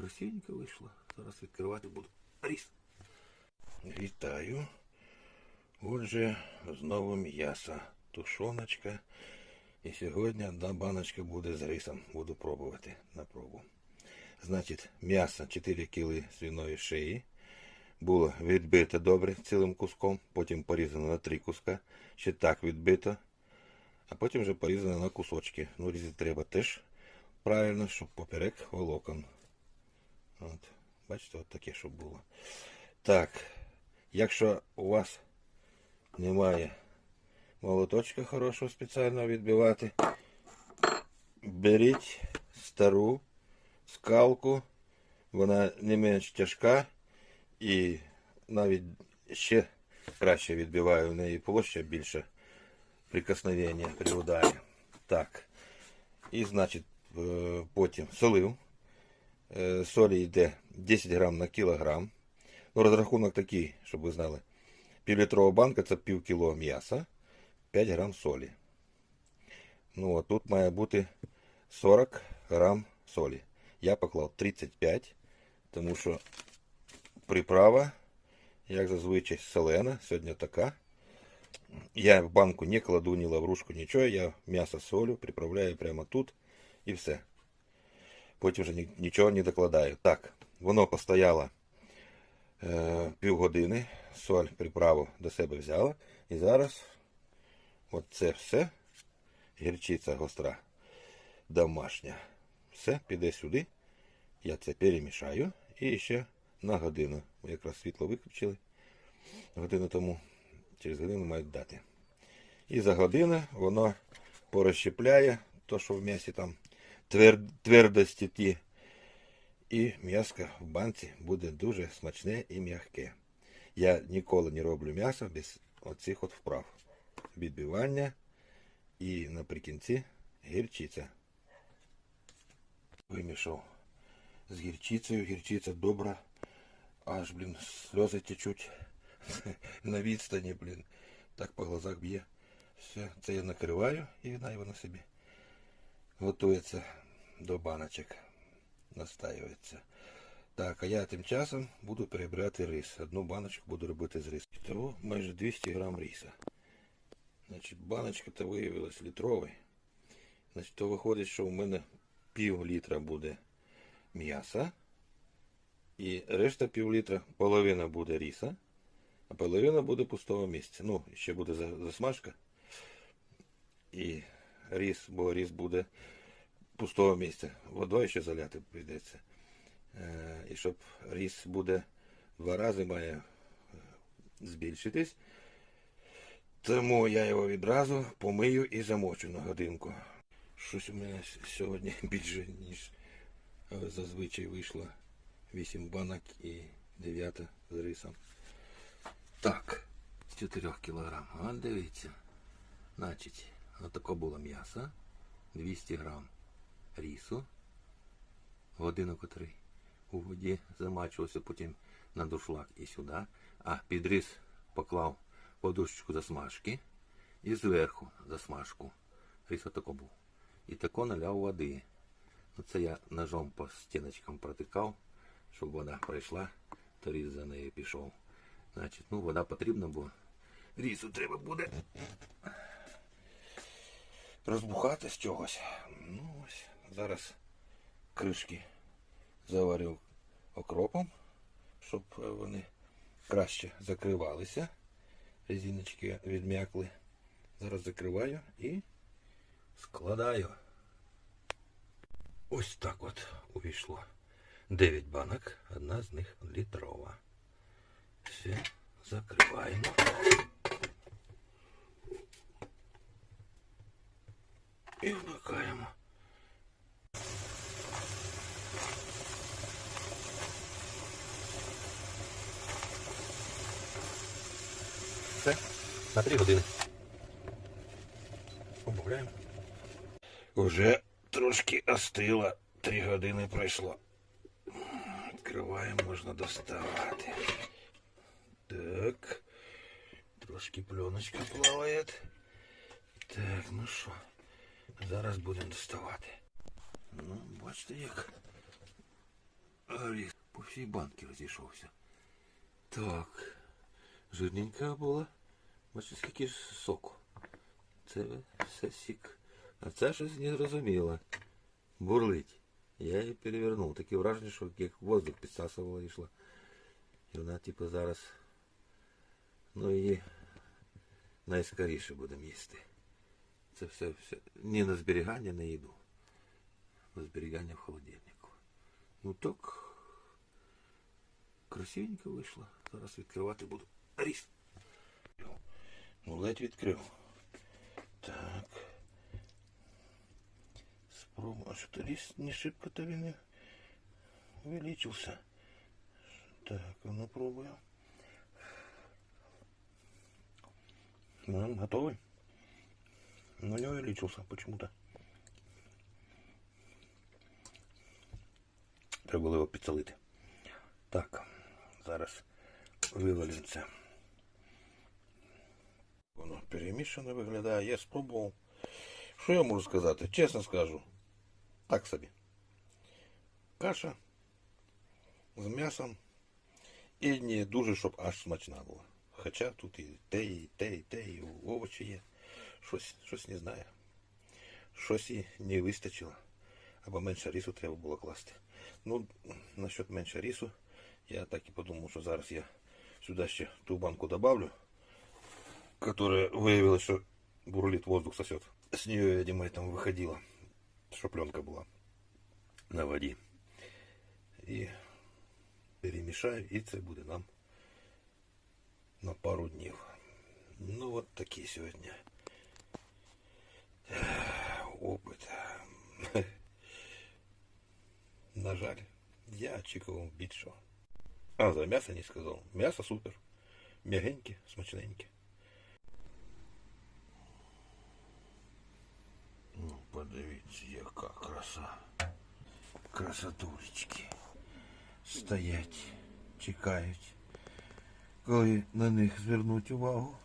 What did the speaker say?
красивенько вийшло. Зараз відкривати буду ріс. Вітаю. Отже, знову м'ясо. Тушоночка. І сьогодні одна баночка буде з рисом. Буду пробувати на пробу. Значить, м'ясо 4 кг свиної шиї. Було відбито добре цілим куском, потім порізано на три куска. Ще так відбито. А потім вже порізано на кусочки. Ну, різати треба теж правильно, щоб поперек волокон. От. Бачите, от таке, щоб було. Так, якщо у вас немає молоточка хорошого спеціального відбивати, беріть стару скалку, вона не менш тяжка і навіть ще краще відбиває в неї площа більше прикосновення при ударі. Так. І значить е, потім солив. Е, Солі йде 10 грам на кілограм. Ну, розрахунок такий, щоб ви знали. Півлітрова банка це пів кіло м'яса, 5 грам солі. Ну, а тут має бути 40 грам солі. Я поклав 35, тому що приправа, як зазвичай, солена, сьогодні така. Я в банку не кладу ні лаврушку, нічого, я м'ясо солю приправляю прямо тут і все. Потім вже нічого не докладаю. Так, воно постояло е, півгодини, соль, приправу до себе взяла. І зараз от це все, гірчиця гостра, домашня. Все, піде сюди. Я це перемішаю і ще на годину. Якраз світло виключили. Годину тому через годину мають дати. І за годину воно порозщепляє то, що в м'ясі там твер... твердості ті. І м'яско в банці буде дуже смачне і м'яке. Я ніколи не роблю м'ясо без оцих от вправ. Відбивання і наприкінці гірчиця. Вимішав з гірчицею. Гірчиця добра. Аж, блін, сльози течуть на відстані, блін. Так по глазах б'є. Все, це я накриваю і вона воно собі готується до баночок. Настаюється. Так, а я тим часом буду перебирати рис. Одну баночку буду робити з рису. Того майже 200 грам риса. Значить, баночка то виявилась літровою. Значить, то виходить, що у мене пів літра буде м'яса. І решта пів літра, половина буде ріса, а половина буде пустого місця. Ну, ще буде засмажка. І ріс, бо ріс буде пустого місця. Водою ще заляти прийдеться. Е, І щоб ріс буде два рази має е, збільшитись. Тому я його відразу помию і замочу на годинку. Щось у мене сьогодні більше, ніж е, зазвичай вийшло. 8 банок і 9 з рисом. Так, з 4 кілограм. А дивіться. Значить, отако було м'ясо, 200 грам рісу, годину котрий у воді замачувався, потім на душлак і сюди. А під рис поклав подушечку засмажки і зверху засмажку. Рис отако був. І тако наляв води. Ну, це я ножом по стіночкам протикав, щоб вода пройшла, то різ за нею пішов. Значить, ну вода потрібна, бо рісу треба буде розбухати з чогось. Ну ось, зараз кришки заварив окропом, щоб е, вони краще закривалися. Резиночки відм'якли. Зараз закриваю і складаю. Ось так от увійшло. 9 банок, одна з них літрова. Все, закриваємо. І вмикаємо. Все, на 3 години. Убавляємо. Уже трошки остило. Три години пройшло. Відкриваємо, можна доставати. Так. Трошки пленочка плаває. Так, ну що, Зараз будемо доставати. Ну, бачите, як Горіх по всій банці розійшовся. Так. Жирненька була. Бачиш, скільки ж соку. Це все сік. А це щось не зрозуміло. Бурлить. Я її перевернув. Таке враження, що як воздух підсасувала йшла. І вона, типу, зараз. Ну її найскоріше будемо їсти. Це все, все. Не на зберігання на їду. На зберігання в холодильнику. Ну так. Красивенько вийшло. Зараз відкривати буду. Ріс. Ну, ледь відкрив. Так. Спробуй. А що-то ріс не шибко-то він і увеличился. Так, ну пробую. Готовый? Но не увеличился почему-то. Треба було його підсолити. Так, зараз вивалимо це. Воно перемішано виглядає. Я спробував. Що я можу сказати? Чесно скажу. Так собі. Каша з м'ясом. І не дуже, щоб аж смачна була. Хоча тут і те, і те, і те, і овочі є. Щось, щось не знаю. Щось і не вистачило. Або менше рису треба було класти. Ну, насчет менше рису, я так і подумав, що зараз я сюди ще ту банку добавлю, которая выявила, что бурлит воздух сосет. С нее, видимо, там выходила, что пленка была на воде. И перемешаю, и це буде нам на пару днів. Ну, вот такі сьогодні Ех, опит. На жаль, я очікував більшого. А, за м'ясо не сказав. М'ясо супер. М'ягеньке, смачненьке. Ну, подивіться, яка краса. Красотулечки. Стоять, чекають. Коли на них звернуть увагу.